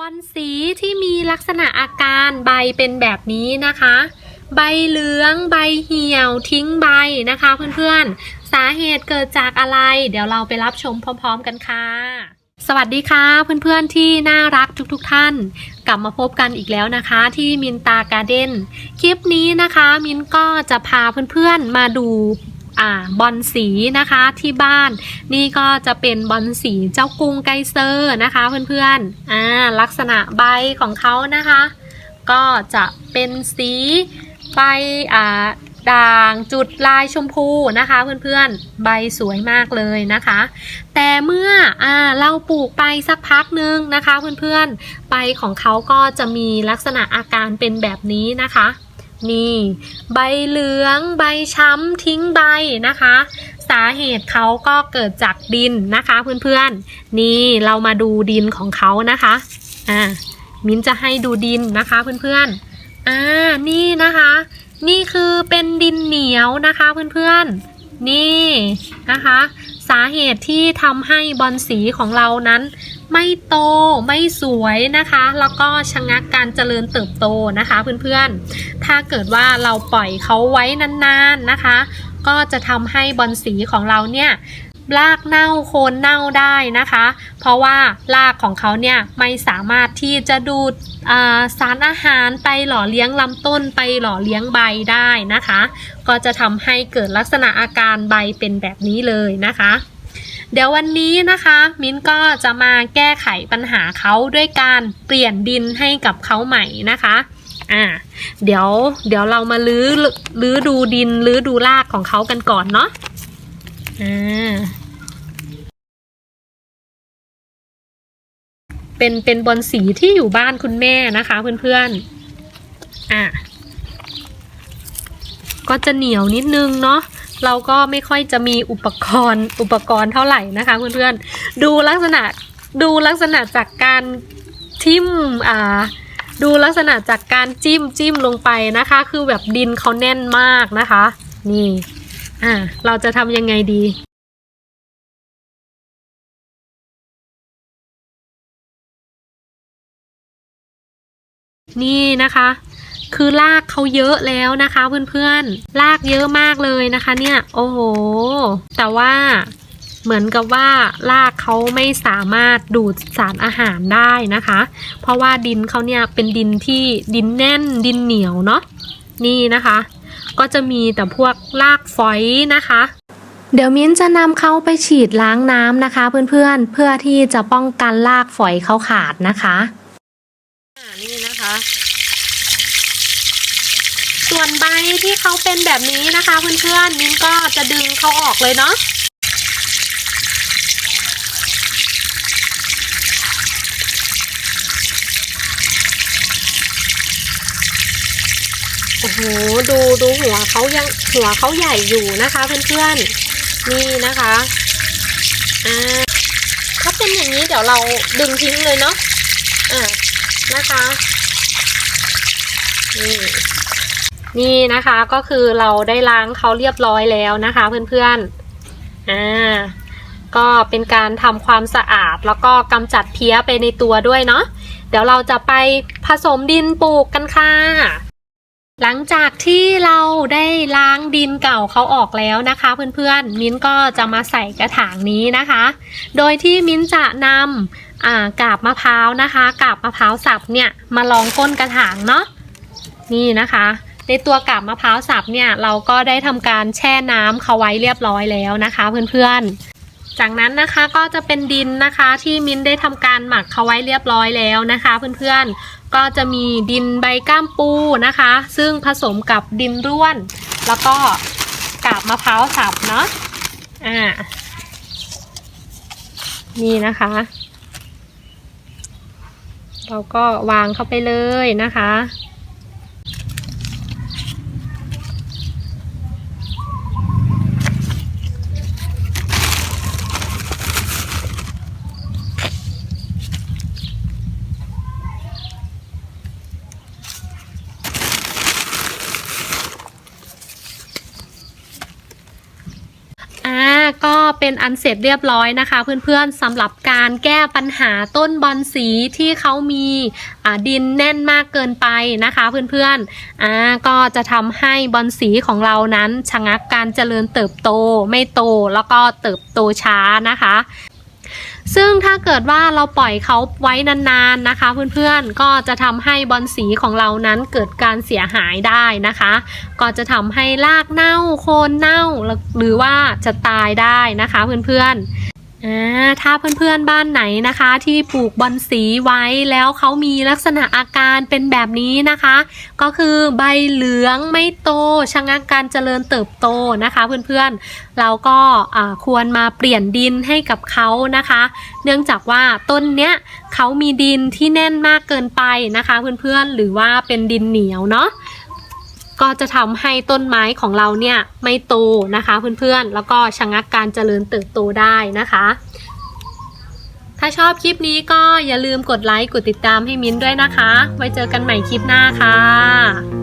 บอนสีที่มีลักษณะอาการใบเป็นแบบนี้นะคะ ใบเหลือง ใบเหี่ยว ทิ้งใบนะคะเพื่อนๆ สาเหตุเกิดจากอะไร เดี๋ยวเราไปรับชมพร้อม ๆ กันค่ะ สวัสดีค่ะเพื่อนๆที่น่ารักทุกๆทท่าน กลับมาพบกันอีกแล้วนะคะ ที่มินตาการ์เด้น คลิปนี้นะคะมินก็จะพาเพื่อนๆมาดู อ่าบอลสีนะคะที่บ้าน นี่ก็จะเป็นบอลสีเจ้ากรุงไกเซอร์นะคะเพื่อนๆอ่าลักษณะใบของเขานะคะ ก็จะเป็นสีใบอ่าด่างจุดลายชมพูนะคะเพื่อนๆ ใบสวยมากเลยนะคะ แต่เมื่ออเราปลูกไปสักพักหนึ่งนะคะเพื่อนๆ ใบของเขาก็จะมีลักษณะอาการเป็นแบบนี้นะคะ นี่ใบเหลืองใบช้ำทิ้งใบนะคะ สาเหตุเขาก็เกิดจากดินนะคะเพื่อนๆ นี่เรามาดูดินของเขานะคะอ่ามิ้นจะให้ดูดินนะคะเพื่อนๆอ่านี่นะคะ นี่คือเป็นดินเหนียวนะคะเพื่อนๆ นี่นะคะ สาเหตุที่ทำให้บอลสีของเรานั้น ไม่โตไม่สวยนะคะ แล้วก็ชะงักการเจริญเติบโตนะคะเพื่อนๆ ถ้าเกิดว่าเราปล่อยเขาไว้นานๆนะคะ ก็จะทำให้บอลสีของเราเนี่ยรากเน่าโคนเน่าได้นะคะ เพราะว่ารากของเขาเนี่ยไม่สามารถที่จะดูดสารอาหารไปหล่อเลี้ยงลำต้นไปหล่อเลี้ยงใบได้นะคะ ก็จะทำให้เกิดลักษณะอาการใบเป็นแบบนี้เลยนะคะ เดี๋ยววันนี้นะคะ มิ้นก็จะมาแก้ไขปัญหาเขาด้วยการเปลี่ยนดินให้กับเขาใหม่นะคะอ่าเดี๋ยวเดี๋ยวเรามาลื้อลื้อดูดินลื้อดูรากของเขากันก่อนเนาะอ่าเป็นเป็นบอลสีที่อยู่บ้านคุณแม่นะคะเพื่อนๆอะก็จะเหนียวนิดนึงเนาะ เราก็ไม่ค่อยจะมีอุปกรณ์อุปกรณ์เท่าไหร่นะคะเพื่อนๆดูลักษณะดูลักษณะจากการทิ่มอ่าดูลักษณะจากการจิ้มจิ้มลงไปนะคะ คือแบบดินเขาแน่นมากนะคะ นี่อ่าเราจะทำยังไงดีนี่นะคะ คือลากเขาเยอะแล้วนะคะเพื่อนๆลากเยอะมากเลยนะคะเนี่ยโอ้โห แต่ว่าเหมือนกับว่าลากเขาไม่สามารถดูดสารอาหารได้นะคะ เพราะว่าดินเขาเนี่ยเป็นดินที่ดินแน่นดินเหนียวเนาะนี่นะคะ ก็จะมีแต่พวกรากฝอยนะคะเดี๋ยวมิ้นจะนำเขาไปฉีดล้างน้ำนะคะ เพื่อนๆ เพื่อที่จะป้องกันรากฝอยเขาขาดนะคะนี่นะคะ ส่วนใบที่เขาเป็นแบบนี้นะคะเพื่อนๆมิ้นก็จะดึงเขาออกเลยเนาะโอ้โหดูดูหัวเขายังหัวเขาใหญ่อยู่นะคะเพื่อนๆนี่นะคะอ่าถ้าเป็นอย่างนี้เดี๋ยวเราดึงทิ้งเลยเนาะอ่านะคะนี่ นี่นะคะก็คือเราได้ล้างเขาเรียบร้อยแล้วนะคะเพื่อนๆ อ่า ก็เป็นการทำความสะอาดแล้วก็กำจัดเพี้ยไปในตัวด้วยเนาะ เดี๋ยวเราจะไปผสมดินปลูกกันค่ะ หลังจากที่เราได้ล้างดินเก่าเขาออกแล้วนะคะเพื่อนๆ มิ้นก็จะมาใส่กระถางนี้นะคะ โดยที่มิ้นจะนำอ่ากาบมะพร้าวนะคะ กาบมะพร้าวสับเนี่ยมาลองก้นกระถางเนาะ นี่นะคะ ในตัวกาบมะพร้าวสับเนี่ยเราก็ได้ทำการแช่น้ำเขาไว้เรียบร้อยแล้วนะคะเพื่อนๆ จากนั้นนะคะก็จะเป็นดินนะคะที่มิ้นได้ทำการหมักเขาไว้เรียบร้อยแล้วนะคะเพื่อนๆ ก็จะมีดินใบก้ามปูนะคะ ซึ่งผสมกับดินร่วน แล้วก็กาบมะพร้าวสับเนาะอ่านี่นะคะ เราก็วางเข้าไปเลยนะคะ อ่า ก็เป็นอันเสร็จเรียบร้อยนะคะ เพื่อนๆสำหรับการแก้ปัญหาต้นบอนสีที่เขามีดินแน่นมากเกินไปนะคะ เพื่อนๆอ่าก็จะทำให้บอนสีของเรานั้นชะงักการเจริญเติบโตไม่โตแล้วก็เติบโตช้านะคะ ซึ่งถ้าเกิดว่าเราปล่อยเขาไว้นานๆนะคะ เพื่อนๆก็จะทำให้บอลสีของเรานั้นเกิดการเสียหายได้นะคะ ก็จะทำให้รากเน่าโคนเน่าหรือว่าจะตายได้นะคะเพื่อนๆ อ่าถ้าเพื่อนๆบ้านไหนนะคะ ที่ปลูกบอนสีไว้แล้วเขามีลักษณะอาการเป็นแบบนี้นะคะ ก็คือใบเหลืองไม่โตชะงักการเจริญเติบโตนะคะเพื่อนๆเราก็ควรมาเปลี่ยนดินให้กับเขานะคะ เนื่องจากว่าต้นเนี้ยเขามีดินที่แน่นมากเกินไปนะคะ เพื่อนๆหรือว่าเป็นดินเหนียวเนาะ ก็จะทำให้ต้นไม้ของเราเนี่ยไม่โตนะคะเพื่อนๆ แล้วก็ชะงักการเจริญเติบโตได้นะคะ ถ้าชอบคลิปนี้ก็อย่าลืมกดไลค์ กดติดตามให้มิ้นด้วยนะคะ ไว้เจอกันใหม่คลิปหน้าค่ะ